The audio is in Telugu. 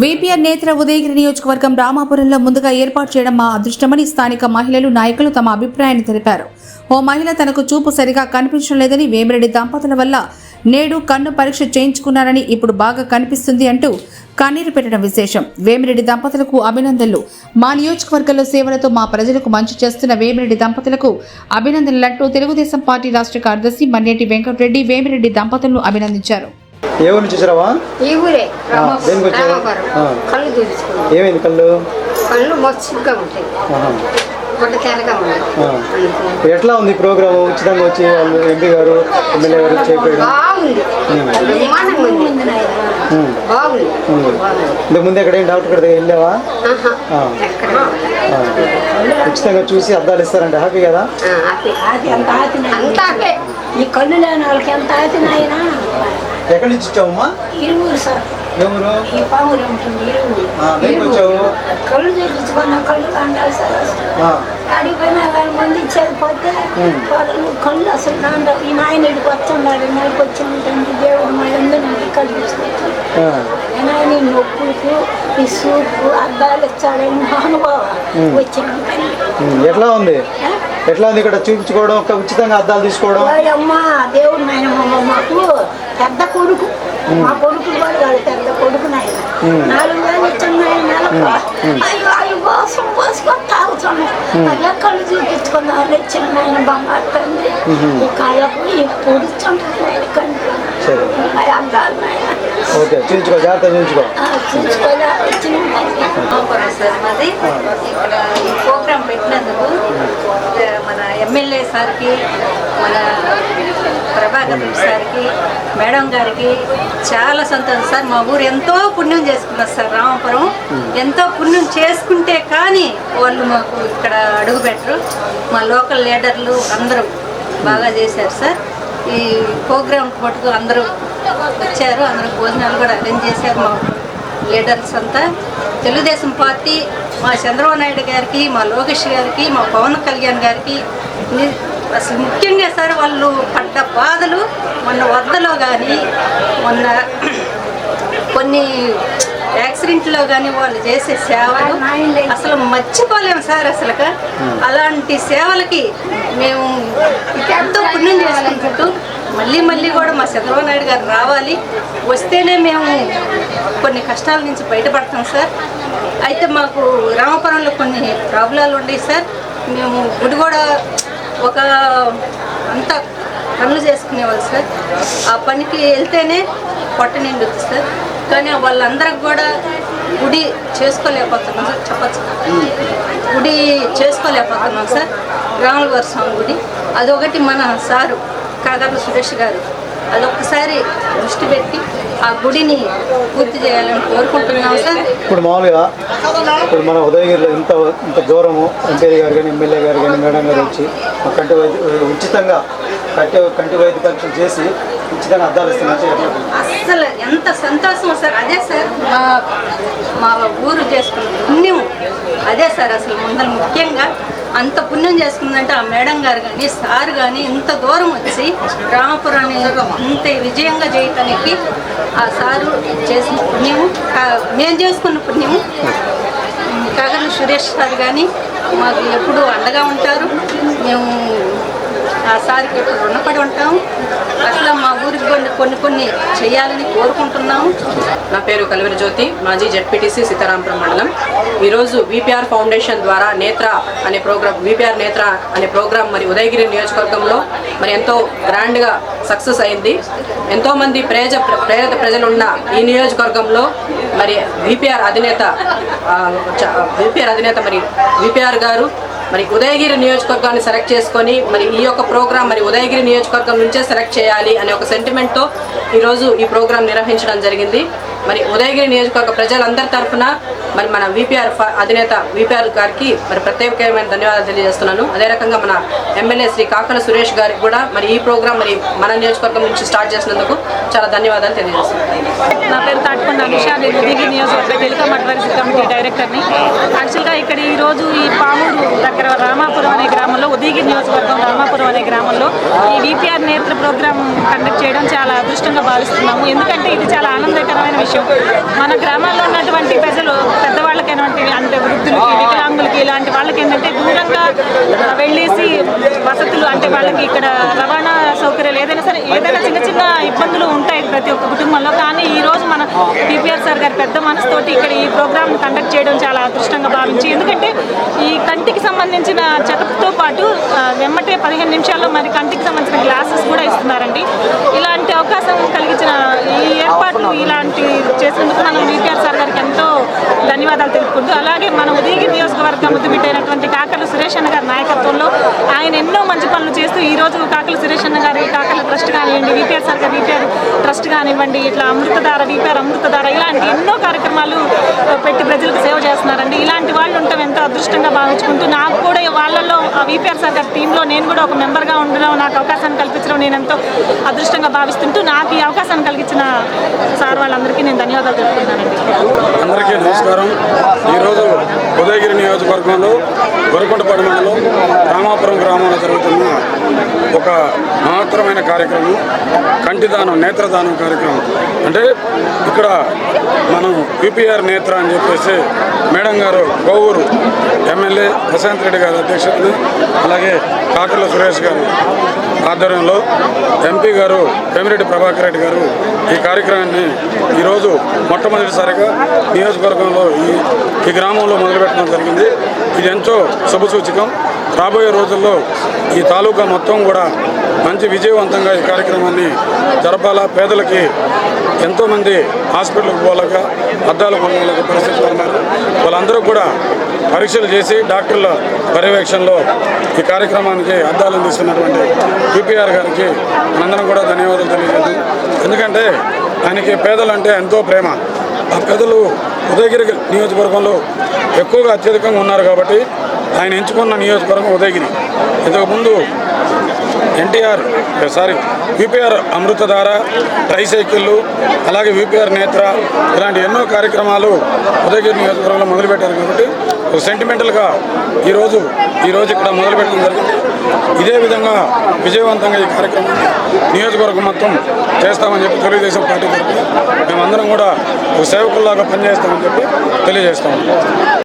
వీపీఆర్ నేత్ర ఉదయగిరి నియోజకవర్గం రామాపురంలో ముందుగా ఏర్పాటు చేయడం మా అదృష్టమని స్థానిక మహిళలు నాయకులు తమ అభిప్రాయాన్ని తెలిపారు. ఓ మహిళ తనకు చూపు సరిగా కనిపించడం లేదని వేమిరెడ్డి దంపతుల వల్ల నేడు కన్ను పరీక్ష చేయించుకున్నారని ఇప్పుడు బాగా కనిపిస్తుంది అంటూ కన్నీరు పెట్టడం విశేషం. వేమిరెడ్డి దంపతులకు అభినందనలు. మా నియోజకవర్గంలో సేవలతో మా ప్రజలకు మంచి చేస్తున్న వేమిరెడ్డి దంపతులకు అభినందనలంటూ తెలుగుదేశం పార్టీ రాష్ట్ర కార్యదర్శి మన్నేటి వెంకటరెడ్డి వేమిరెడ్డి దంపతులను అభినందించారు. ఏ ఊరు నుంచి వచ్చారావా? ఈ ఊరే దేనికి వచ్చారు? కళ్ళు ఏమైంది కళ్ళు? కళ్ళు మస్తుగా ఉంటాయి. ఎట్లా ఉంది ప్రోగ్రామ్? ఉచితంగా వచ్చి వాళ్ళు ఎంపీ గారు ఎమ్మెల్యే గారు బాగుంది. ఇంతకు ముందు ఎక్కడ డాక్టర్ దగ్గర వెళ్ళావా. ఉచితంగా చూసి అద్దాలు ఇస్తారంటే. హ్యాపీ కదా. ఈ కళ్ళు లేని వాళ్ళకి ఎంత ఎక్కడి నుంచి వచ్చావమ్మా? ఇరువురు సార్. ఎవరు? వచ్చావు? కళ్ళు తెచ్చుకున్న కళ్ళు కండాలి సార్. అసలు. ఆ. ఆడికి పోయినా కానీ మంది ఇచ్చేది పోతే వాళ్ళు కళ్ళు అసలు కాండ ఈ నాయన ఇడికి వస్తున్నాడు నెలకు వచ్చి ఉంటుంది దేవుడు మా అందరినీ కళ్ళు తీసుకొచ్చాడు ఆ. ఆయన ఈ నొప్పులకు ఈ సూపు అద్దాలు ఇచ్చాడని మహానుభావ వచ్చిన ఎట్లా ఉంది? ఎట్లా ఉంది ఇక్కడ చూపించుకోవడం ఒక ఉచితంగా అద్దాలు తీసుకోవడం? దేవుడు మాకు పెద్ద కొడుకు. మా కొడుకు పెద్ద కొడుకు నాలుగు వేలు ఇచ్చిన నాయన నెలకు అయ్యో అయ్యో కోసం పోసుకొని తాగుతున్నాం అలా కళ్ళు చూపించుకున్న వాళ్ళు ఇచ్చిన నాయన బంగారు తండ్రి. ఈ కాళ్ళకు ఈ పొడుచుంటారు కంటి. సరే. ఓకే చూపించుకో జాగ్రత్త చూపించుకో చూసుకోలే ఇచ్చిన నాయన. రామాపురం సార్ మాది ఇక్కడ ఈ ప్రోగ్రాం పెట్టినందుకు మన ఎమ్మెల్యే సార్కి మన ప్రభాకర్ సార్కి మేడం గారికి చాలా సంతోషం. సార్ మా ఊరు ఎంతో పుణ్యం చేసుకున్నారు సార్ రామాపురం. ఎంతో పుణ్యం చేసుకుంటే కానీ వాళ్ళు మాకు ఇక్కడ అడుగు పెట్టరు. మా లోకల్ లీడర్లు అందరూ బాగా చేశారు సార్. ఈ ప్రోగ్రాం మటుకు అందరూ వచ్చారు అందరూ భోజనాలు కూడా అరేంజ్ చేశారు మా లీడర్స్ అంతా. తెలుగుదేశం పార్టీ మా చంద్రబాబు నాయుడు గారికి మా లోకేష్ గారికి మా పవన్ కళ్యాణ్ గారికి అసలు ముఖ్యంగా సార్ వాళ్ళు పడ్డ బాధలు మొన్న వరదలో కానీ మొన్న కొన్ని యాక్సిడెంట్లో కానీ వాళ్ళు చేసే సేవలు అసలు మర్చిపోలేము సార్ అసలు అలాంటి సేవలకి మేము ఎంతో పుణ్యం చేసుకుంటూ మళ్ళీ మళ్ళీ కూడా మా చంద్రబాబు నాయుడు గారు రావాలి. వస్తేనే మేము కొన్ని కష్టాల నుంచి బయటపడతాం సార్. అయితే మాకు రామపురంలో కొన్ని ప్రాబ్లాలు ఉన్నాయి సార్. మేము గుడి కూడా ఒక అంత పనులు చేసుకునేవాళ్ళు సార్. ఆ పనికి వెళ్తేనే పొట్ట నిండుద్ది సార్. కానీ వాళ్ళందరికి కూడా గుడి చేసుకోలేకపోతున్నాం సార్ చెప్పచ్చు గుడి చేసుకోలేకపోతున్నాం సార్ రాముల స్వామి గుడి. అదొకటి మన సారు కాగర్ల సురేష్ గారు. అదొక్కసారి దృష్టి పెట్టి ఆ గుడిని పూర్తి చేయాలని కోరుకుంటున్నాం సార్. ఇప్పుడు మామూలుగా ఇప్పుడు మన ఉదయగిరిలో ఇంత ఇంత దూరము ఎంపీ గారు కానీ ఎమ్మెల్యే గారు కానీ మేడం గారు వచ్చి మా ఉచితంగా కంటి కంటి వైద్య పరీక్షలు చేసి ఉచితంగా అద్దాలు ఇస్తున్నారు అసలు ఎంత సంతోషం సార్. అదే సార్ మా మా ఊరు చేసుకున్న పుణ్యం. అదే సార్ అసలు ముందర ముఖ్యంగా అంత పుణ్యం చేసుకుందంటే ఆ మేడం గారు కానీ సార్ కానీ ఇంత దూరం వచ్చి రామపురాన్ని ఇంత విజయంగా చేయటానికి ఆ సారు చేసిన పుణ్యము మేము చేసుకున్న పుణ్యము. కగలు సురేష్ సార్ కానీ మాకు ఎప్పుడూ అండగా ఉంటారు. మేము సార్కి ఎప్పుడు రుణపడి ఉంటాం. అట్లా మా ఊరికి కొన్ని కొన్ని కొన్ని చేయాలని కోరుకుంటున్నాము నా పేరు కలివరి జ్యోతి మాజీ జడ్పీటీసీ సీతారాంపురం మండలం. ఈరోజు విపిఆర్ ఫౌండేషన్ ద్వారా నేత్ర అనే ప్రోగ్రామ్ విపిఆర్ నేత్ర అనే ప్రోగ్రాం మరి ఉదయగిరి నియోజకవర్గంలో మరి ఎంతో గ్రాండ్గా సక్సెస్ అయింది. ఎంతోమంది ప్రేజ ప్రేరిత ప్రజలున్న ఈ నియోజకవర్గంలో మరి విపిఆర్ అధినేత విపిఆర్ అధినేత మరి విపిఆర్ గారు మరి ఉదయగిరి నియోజకవర్గాన్ని సెలెక్ట్ చేసుకొని మరి ఈ యొక్క ప్రోగ్రాం మరి ఉదయగిరి నియోజకవర్గం నుంచే సెలెక్ట్ చేయాలి అనే ఒక సెంటిమెంట్తో ఈరోజు ఈ ప్రోగ్రాం నిర్వహించడం జరిగింది. మరి ఉదయగిరి నియోజకవర్గ ప్రజలందరి తరఫున మరి మన విపిఆర్ అధినేత విపిఆర్ గారికి మరి ప్రత్యేకమైన ధన్యవాదాలు తెలియజేస్తున్నాను. అదే రకంగా మన ఎమ్మెల్యే శ్రీ కాకల సురేష్ గారికి కూడా మరి ఈ ప్రోగ్రాం మరి మన నియోజకవర్గం నుంచి స్టార్ట్ చేసినందుకు చాలా ధన్యవాదాలు తెలియజేస్తున్నాను. నా పేరు తాటికొండ నిషా నేను ఉదయగిరి నియోజకవర్గ టెలికాం అడ్వైజరీ కమిటీ డైరెక్టర్ని. యాక్చువల్గా ఇక్కడ ఈరోజు ఈ పామూరు దగ్గర రామాపురం అనే గ్రామంలో ఉదయగిరి నియోజకవర్గం రామాపురం అనే గ్రామంలో ఈ విపిఆర్ నేత్ర ప్రోగ్రాం కండక్ట్ చేయడం చాలా అదృష్టంగా భావిస్తున్నాము. ఎందుకంటే ఇది చాలా ఆనందకరమైన విషయం. మన గ్రామాల్లో ఉన్నటువంటి ప్రజలు పెద్దవాళ్ళకైనటువంటి అంటే వృద్ధులకి వికలాంగులకి ఇలాంటి వాళ్ళకి ఏంటంటే దూరంగా వెళ్ళేసి వసతులు అంటే వాళ్ళకి ఇక్కడ రవాణా సౌకర్యాలు ఏదైనా సరే ఏదైనా చిన్న చిన్న ఇబ్బందులు ఉంటాయి ప్రతి ఒక్క కుటుంబంలో. కానీ ఈ రోజు మన పీపీఆర్ సార్ గారి పెద్ద మనసుతోటి ఇక్కడ ఈ ప్రోగ్రామ్ కండక్ట్ చేయడం చాలా అదృష్టంగా భావించి ఎందుకంటే ఈ కంటికి సంబంధించిన చెకప్తో పాటు వెమ్మటే పదిహేను నిమిషాల్లో మరి కంటికి సంబంధించిన గ్లాసెస్ కూడా ఇస్తున్నారండి ఇలాంటి అవకాశం కలిగించిన ఈ ఏర్పాట్లు ఇలాంటి చేసినందుకు మనం విపిఆర్ సార్ గారికి ఎంతో ధన్యవాదాలు తెలుపుకుంటూ అలాగే మన ఉదయగిరి నియోజకవర్గం ముద్దుబిట్టైనటువంటి కాకలు సురేష్ అన్న గారి నాయకత్వంలో ఆయన ఎన్నో మంచి పనులు చేస్తూ ఈ రోజు కాకల సురేష్ అన్న గారి కాకల ట్రస్ట్ కానివ్వండి విపిఆర్ సార్ గారి విపిఆర్ ట్రస్ట్ కానివ్వండి ఇట్లా అమృతధార విపిఆర్ అమృతధార ఇలాంటి ఎన్నో కార్యక్రమాలు పెట్టి ప్రజలకు సేవ చేస్తున్నారండి. ఇలాంటి వాళ్ళు ఉండటం ఎంతో అదృష్టంగా భావించుకుంటూ నాకు కూడా వాళ్ళల్లో విపిఆర్ సార్ గారి టీంలో నేను కూడా ఒక మెంబర్గా ఉండడం నాకు అవకాశాన్ని కల్పించడం నేను ఎంతో అదృష్టంగా భావిస్తుంటూ నాకు ఈ అవకాశాన్ని కలిగించిన సార్ వాళ్ళందరికీ నేను ధన్యవాదాలు తెలుపుతున్నానండి అందరికీ నమస్కారం. ఈరోజు ఉదయగిరి నియోజకవర్గంలో గొరకొండపాడు మండలం రామాపురం గ్రామంలో జరుగుతుంది ఒక మహత్తరమైన కార్యక్రమం కంటిదానం నేత్రదానం కార్యక్రమం. అంటే ఇక్కడ మనం పిపిఆర్ నేత్ర అని చెప్పేసి మేడం గారు గౌవూరు ఎమ్మెల్యే ప్రశాంత్ రెడ్డి గారి అధ్యక్షతన అలాగే కాకర్ల సురేష్ గారు ఆధ్వర్యంలో ఎంపీ గారు పెమిరెడ్డి ప్రభాకర్ రెడ్డి గారు ఈ కార్యక్రమాన్ని ఈరోజు మొట్టమొదటిసారిగా నియోజకవర్గంలో ఈ ఈ గ్రామంలో మొదలుపెట్టడం జరిగింది. ఇది ఎంతో శుభసూచకం. రాబోయే రోజుల్లో ఈ తాలూకా మొత్తం కూడా మంచి విజయవంతంగా ఈ కార్యక్రమాన్ని జరపాలా? పేదలకి ఎంతోమంది హాస్పిటల్కి పోలేక అద్దాలు కొనలేక పరిస్థితులు ఉన్నారు. వాళ్ళందరూ కూడా పరీక్షలు చేసి డాక్టర్ల పర్యవేక్షణలో ఈ కార్యక్రమానికి అద్దాలు అందిస్తున్నటువంటి యూపీఆర్ గారికి మనందరం కూడా ధన్యవాదాలు తెలియజేద్దాం. ఎందుకంటే ఆయనకి పేదలంటే ఎంతో ప్రేమ. ఆ పేదలు ఉదయగిరి నియోజకవర్గంలో ఎక్కువగా అత్యధికంగా ఉన్నారు కాబట్టి ఆయన ఎంచుకున్న నియోజకవర్గం ఉదయగిరి. ఇంతకుముందు ఎన్టీఆర్ సారీ విపిఆర్ అమృతధార ట్రైసైకిళ్ళు అలాగే విపిఆర్ నేత్ర ఇలాంటి ఎన్నో కార్యక్రమాలు ఉదయగిరి నియోజకవర్గంలో మొదలుపెట్టారు కాబట్టి ఒక సెంటిమెంటల్గా ఈరోజు ఈరోజు ఇక్కడ మొదలుపెట్టడం జరిగింది. ఇదే విధంగా విజయవంతంగా ఈ కార్యక్రమం నియోజకవర్గం మొత్తం చేస్తామని చెప్పి తెలుగుదేశం పార్టీ తరఫున మేమందరం కూడా ఒక సేవకుల్లాగా పనిచేస్తామని చెప్పి తెలియజేస్తాము.